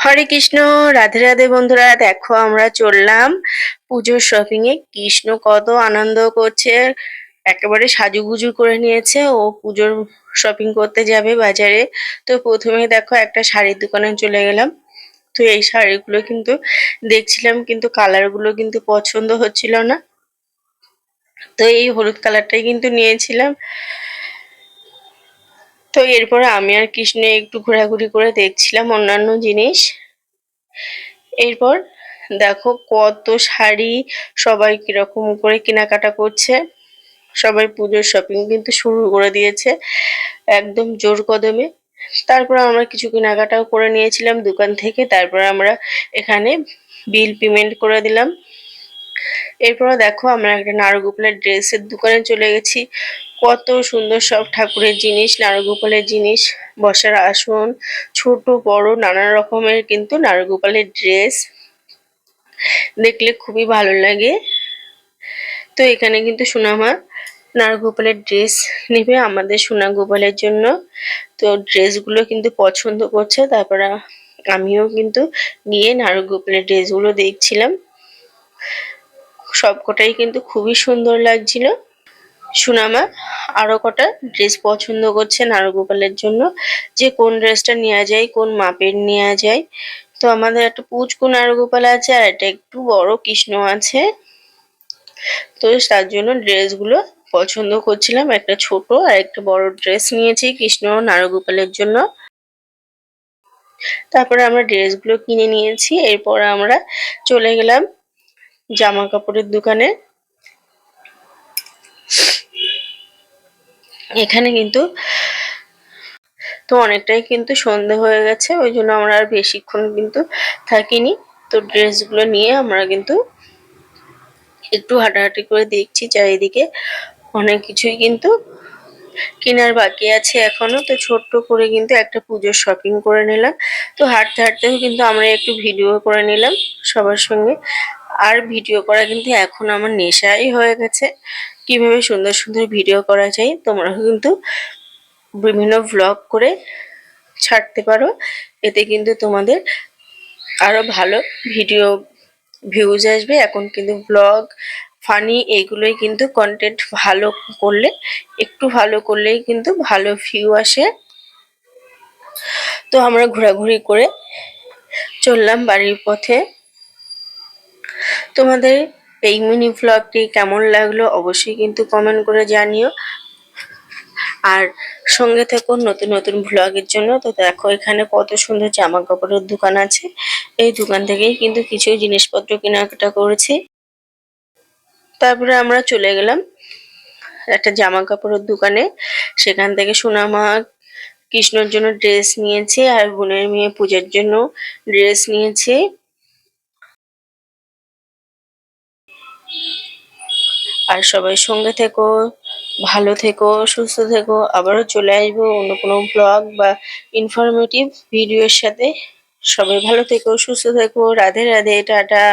হরে কৃষ্ণ, রাধে রাধে বন্ধুরা, দেখো আমরা চললাম পুজোর শপিং এ। কৃষ্ণ কত আনন্দ করছে, একেবারে সাজুগুজু করে নিয়েছে। ও পুজোর শপিং করতে যাবে বাজারে। তো প্রথমে দেখো একটা শাড়ির দোকানে চলে গেলাম। তো এই শাড়িগুলো কিন্তু দেখছিলাম, কিন্তু কালারগুলো কিন্তু পছন্দ হচ্ছিল না। তো এই হলুদ কালারটাই কিন্তু নিয়েছিলাম। তো এরপরে আমি আর কৃষ্ণ একটু ঘোরাঘুরি করে দেখছিলাম অন্যান্য জিনিস। এরপর দেখো কত শাড়ি সবাই কীরকম করে কেনাকাটা করছে। সবাই পুজোর শপিং কিন্তু শুরু করে দিয়েছে একদম জোর কদমে। তারপর আমরা কিছু কেনাকাটাও করে নিয়েছিলাম দোকান থেকে। তারপর আমরা এখানে বিল পেমেন্ট করে দিলাম। এরপর দেখো, আমরা একটা নারগোপালের ড্রেসের দোকানে চলে গেছি। কত সুন্দর সব ঠাকুরের জিনিস, নারগোপালের জিনিস। বসার আসন, ছোট, বড়, নানা রকমের কিন্তু নারগোপালের ড্রেস। দেখলে খুবই ভালো লাগে। তো এখানে কিন্তু সোনামা নারগোপালের ড্রেস নেবে আমাদের সোনা গোপালের জন্য। তো ড্রেসগুলো কিন্তু পছন্দ করছে, তারপরে আমিও কিন্তু গিয়ে নারগোপালের ড্রেসগুলো দেখছিলাম। সবকটাই কিন্তু খুবই সুন্দর লাগছিল। সুনামা আরও কটা ড্রেস পছন্দ করছে নারগোপালের জন্য। যে কোন ড্রেসটা নেওয়া যায়, কোন মাপের নেওয়া যায়। তো আমাদের একটা পুচকু নারগোপাল আছে আর একটা একটু বড় কৃষ্ণ আছে। তো তার জন্য ড্রেসগুলো পছন্দ করছিলাম। একটা ছোট আর একটা বড় ড্রেস নিয়েছি কৃষ্ণ নারগোপালের জন্য। তারপরে আমরা ড্রেসগুলো কিনে নিয়েছি। এরপর আমরা চলে গেলাম জামা কাপড়ের দোকানে। এখানে কিন্তু তো অনেকটাই কিন্তু সন্ধে হয়ে গেছে, ওই জন্য আমরা আর বেশিক্ষণ কিন্তু থাকিনি। তো ড্রেসগুলো নিয়ে আমরা কিন্তু একটু হাঁটাহাঁটি করে দেখছি চারিদিকে। অনেক কিছুই কিন্তু কেনার বাকি আছে এখনও। তো ছোট্ট করে কিন্তু একটা পুজোর শপিং করে নিলাম। তো হাঁটতে হাঁটতেও কিন্তু আমরা একটু ভিডিও করে নিলাম সবার সঙ্গে। আর ভিডিও করা কিন্তু এখন আমার নেশাই হয়ে গেছে। কীভাবে সুন্দর সুন্দর ভিডিও করা যায় তোমরা কিন্তু বিভিন্ন ভ্লগ করে ছাড়তে পারো। এতে কিন্তু তোমাদের আরও ভালো ভিডিও ভিউজ আসবে। এখন কিন্তু ব্লগ ফানি এগুলোই কিন্তু কন্টেন্ট ভালো করলে, একটু ভালো করলেই কিন্তু ভালো ভিউ আসে। তো আমরা ঘোরাঘুরি করে চললাম বাড়ির পথে। তোমাদের এই মিনি ভ্লগটি কেমন লাগল অবশ্যই কিন্তু কমেন্ট করে জানিও। আর সঙ্গে থেকো নতুন নতুন ভ্লগের জন্য। তো দেখো এখানে কত সুন্দর জামা কাপড়ের দোকান আছে। এই দোকান থেকেই কিন্তু কিছু জিনিসপত্র কেনাকাটা করেছি। তারপরে আমরা চলে গেলাম একটা জামা কাপড়ের দোকানে। সেখান থেকে সোনামা কৃষ্ণর জন্য ড্রেস নিয়েছে আর বোনের মেয়ে পূজার জন্য ড্রেস নিয়েছে। আর সবাই সঙ্গে থেকো, ভালো থেকো, সুস্থ থেকো। আবারও চলে আসব অন্য কোনো ব্লগ বা ইনফরমেটিভ ভিডিওর সাথে। সবাই ভালো থেকো, সুস্থ থেকো। রাধে রাধে, টাটা।